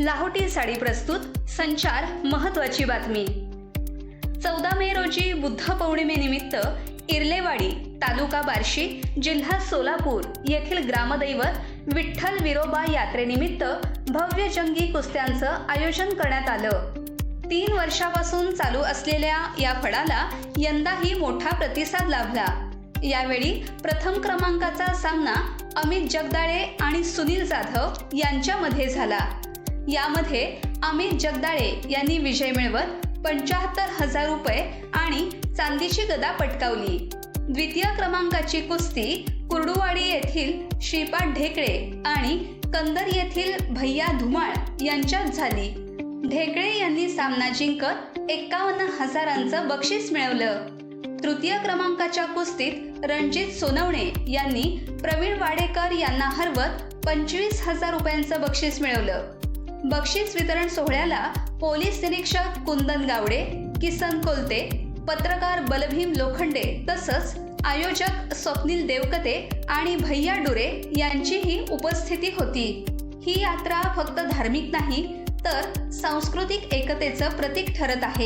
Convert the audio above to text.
लाहोटी साडी प्रस्तुत संचार महत्वाची बातमी. चौदा मे रोजी बुद्ध पौर्णिमेनिमित्त इर्लेवाडी तालुका बार्शी जिल्हा सोलापूर येथील ग्रामदैवत विठ्ठल विरोबा यात्रेनिमित्त भव्य जंगी कुस्त्यांचं आयोजन करण्यात आलं. तीन वर्षापासून चालू असलेल्या या फडाला यंदाही मोठा प्रतिसाद लाभला. यावेळी प्रथम क्रमांकाचा सामना अमित जगदाळे आणि सुनील जाधव यांच्यामध्ये झाला. यामध्ये अमित जगदाळे यांनी विजय मिळवत पंचाहत्तर हजार रुपये आणि चांदीची गदा पटकावली. द्वितीय क्रमांकाची कुस्ती कुर्डुवाडी येथील श्रीपाद ढेकळे आणि कंदर येथील भैया धुमाळ यांच्यात झाली. ढेकळे यांनी सामना जिंकत एक्कावन्न हजारांचं बक्षीस मिळवलं. तृतीय क्रमांकाच्या कुस्तीत रणजित सोनवणे यांनी प्रवीण वाडेकर यांना हरवत पंचवीस हजार रुपयांचं बक्षीस मिळवलं. बक्षीस वितरण सोहळ्याला पोलीस निरीक्षक कुंदन गावडे किसन कोलते पत्रकार बलभीम लोखंडे तसंच आयोजक स्वप्नील देवकते आणि भैया डुरे यांचीही उपस्थिती होती. ही यात्रा फक्त धार्मिक नाही तर सांस्कृतिक एकतेचं प्रतीक ठरत आहे.